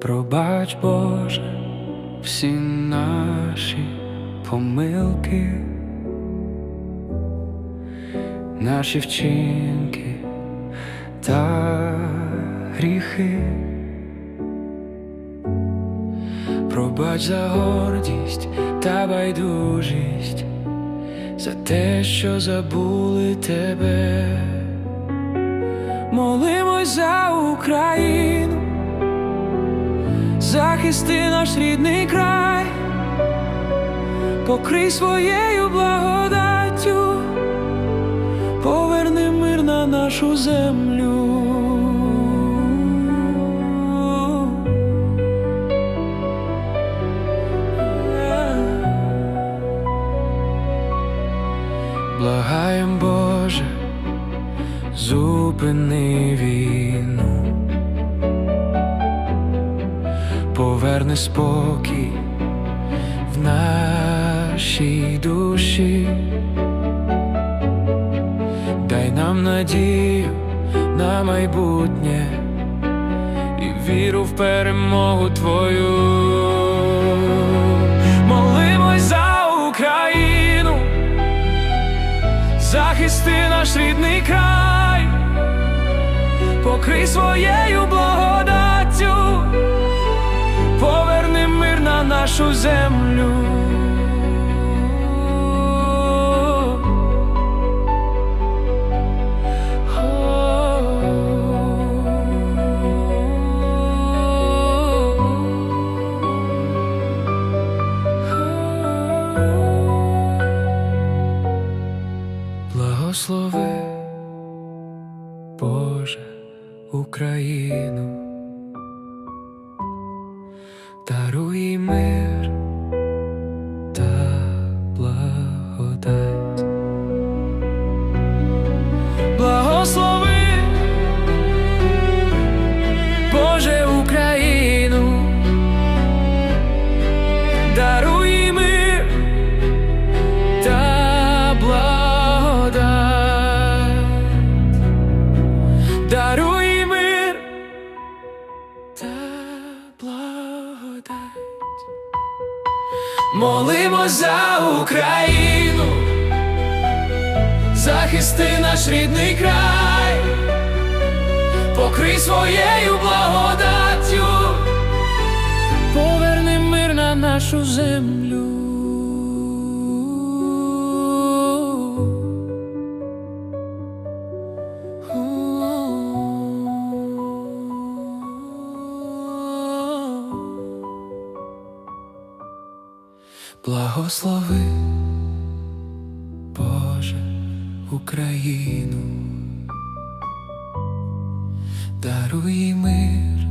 Пробач, Боже, всі наші помилки, наші вчинки та гріхи. Пробач за гордість та байдужість, за те, що забули тебе. Молимось за Україну, захисти наш рідний край, покрий своєю благодаттю, поверни мир на нашу землю. Благаєм, Боже, зупини війну, поверни спокій в нашій душі, дай нам надію на майбутнє і віру в перемогу Твою. Молимось за Україну захисти наш рідний край, покрий своєю благодаттю, нашу землю. Благослови, Боже, Україну, даруй мир Молимось за Україну, захисти наш рідний край, покрий своєю благодаттю, поверни мир на нашу землю. Благослови, Боже, Україну, даруй мир